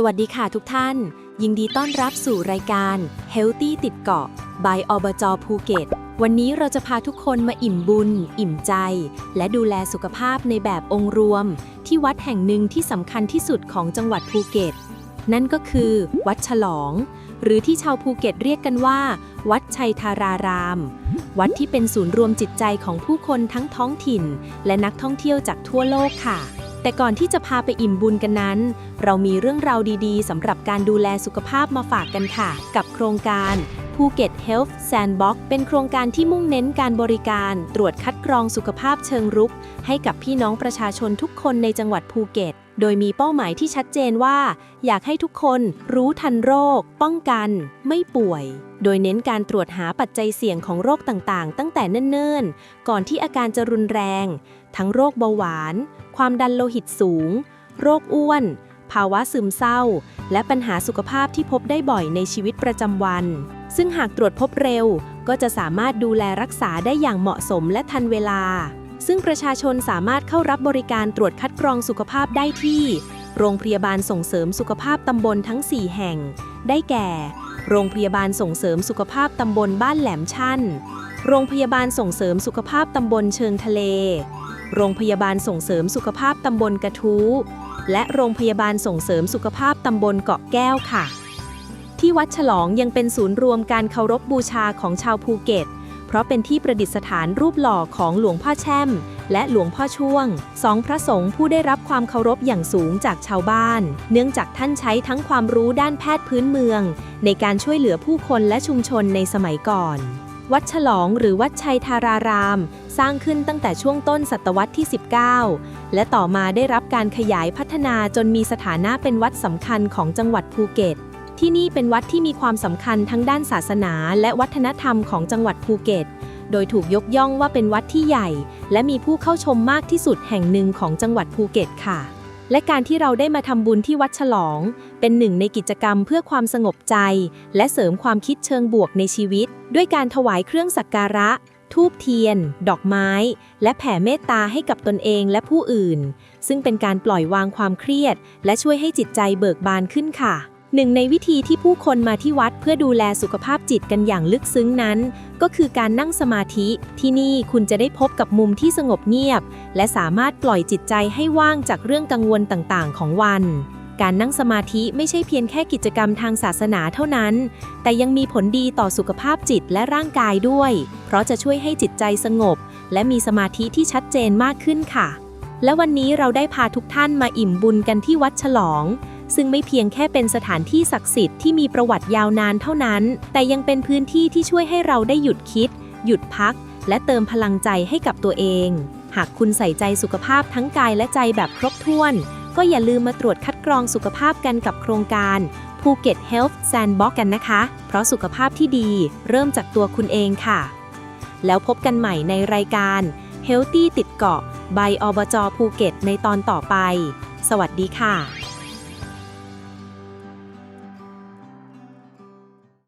สวัสดีค่ะทุกท่าน ยินดีต้อนรับสู่รายการ Healthy ติดเกาะ by อบจภูเก็ต วันนี้เราจะพาทุกคนมาอิ่มบุญ อิ่มใจ และดูแลสุขภาพในแบบองค์รวม ที่วัดแห่งหนึ่งที่สำคัญที่สุดของจังหวัดภูเก็ต นั่นก็คือ วัดฉลอง หรือที่ชาวภูเก็ตเรียกกันว่า วัดชัยธาราราม วัดที่เป็นศูนย์รวมจิตใจของผู้คนทั้งท้องถิ่น และนักท่องเที่ยวจากทั่วโลกค่ะ แต่ก่อนที่จะพาไปอิ่มบุญกันนั้น เรามีเรื่องราวดีๆสำหรับการดูแลสุขภาพมาฝากกันค่ะ กับโครงการภูเก็ต Health Sandbox เป็นโครงการที่มุ่งเน้นการบริการ ตรวจคัดกรองสุขภาพเชิงรุก ให้กับพี่น้องประชาชนทุกคนในจังหวัดภูเก็ต โดยมีเป้าหมายที่ชัดเจนว่า อยากให้ทุกคนรู้ทันโรค ป้องกัน ไม่ป่วย โดยเน้นการตรวจหาปัจจัยเสี่ยงของโรคต่างๆ ตั้งแต่เนิ่นๆ ก่อนที่อาการจะรุนแรง ทั้งโรคเบาหวาน ความดันโลหิตสูง โรคอ้วน ภาวะซึมเศร้า และปัญหาสุขภาพที่พบได้บ่อยในชีวิตประจำวัน ซึ่งหากตรวจพบเร็ว ก็จะสามารถดูแลรักษาได้อย่างเหมาะสมและทันเวลา ซึ่งประชาชนสามารถเข้ารับบริการตรวจคัดกรองสุขภาพได้ที่ โรงพยาบาลส่งเสริมสุขภาพตำบลทั้ง 4 แห่ง ได้แก่ โรงพยาบาลส่งเสริมสุขภาพตำบลบ้านแหลมชั่น โรงพยาบาลส่งเสริมสุขภาพตำบลเชิงทะเล โรงพยาบาลส่งเสริมสุขภาพตำบลกระทู้ และโรงพยาบาลส่งเสริมสุขภาพตำบลเกาะแก้วค่ะ ที่วัดฉลองยังเป็นศูนย์รวมการเคารพบูชาของชาวภูเก็ต เพราะเป็นที่ประดิษฐานรูปหล่อของหลวงพ่อแช่ม และหลวงพ่อช่วง สองพระสงฆ์ผู้ได้รับความเคารพอย่างสูงจากชาวบ้าน เนื่องจากท่านใช้ทั้งความรู้ด้านแพทย์พื้นเมือง ในการช่วยเหลือผู้คนและชุมชนในสมัยก่อน วัดฉลองหรือวัดชัยธาราราม สร้างขึ้นตั้งแต่ช่วงต้นศตวรรษที่ 19 และต่อมาได้รับการขยายพัฒนาจนมีสถานะเป็นวัดสำคัญของจังหวัดภูเก็ต ที่นี่เป็นวัดที่มีความสำคัญทั้งด้านศาสนาและวัฒนธรรมของจังหวัดภูเก็ต โดยถูกยกย่องว่าเป็นวัดที่ใหญ่ และมีผู้เข้าชมมากที่สุดแห่งหนึ่งของจังหวัดภูเก็ตค่ะ และการที่เราได้มาทำบุญที่วัดฉลอง เป็นหนึ่งในกิจกรรมเพื่อความสงบใจ และเสริมความคิดเชิงบวกในชีวิต ด้วยการถวายเครื่องสักการะทูบเทียน ดอกไม้ และแผ่เมตตาให้กับตนเองและผู้อื่น ซึ่งเป็นการปล่อยวางความเครียด และช่วยให้จิตใจเบิกบานขึ้นค่ะ หนึ่งในวิธีที่ผู้คนมาที่วัดเพื่อดูแลสุขภาพจิตกันอย่างลึกซึ้งนั้น ก็คือการนั่งสมาธิ ที่นี่คุณจะได้พบกับมุมที่สงบเงียบ และสามารถปล่อยจิตใจให้ว่างจากเรื่องกังวลต่างๆ ของวัน การนั่งสมาธิไม่ใช่เพียงแค่กิจกรรมทางศาสนาเท่านั้น แต่ยังมีผลดีต่อสุขภาพจิตและร่างกายด้วย เพราะจะช่วยให้จิตใจสงบ และมีสมาธิที่ชัดเจนมากขึ้นค่ะ และวันนี้เราได้พาทุกท่านมาอิ่มบุญกันที่วัดฉลอง ซึ่งไม่เพียงแค่เป็นสถานที่ศักดิ์สิทธิ์ที่มีประวัติยาวนานเท่านั้น แต่ยังเป็นพื้นที่ที่ช่วยให้เราได้หยุดคิด หยุดพัก และเติมพลังใจให้กับตัวเอง หากคุณใส่ใจสุขภาพทั้งกายและใจแบบครบถ้วน ก็อย่าลืมมาตรวจคัดกรองสุขภาพกันกับโครงการภูเก็ต Health Sandbox กันนะคะ เพราะสุขภาพที่ดีเริ่มจากตัวคุณเองค่ะ แล้วพบกันใหม่ในรายการ Healthy ติดเกาะ by อบจภูเก็ตในตอนต่อไป สวัสดีค่ะ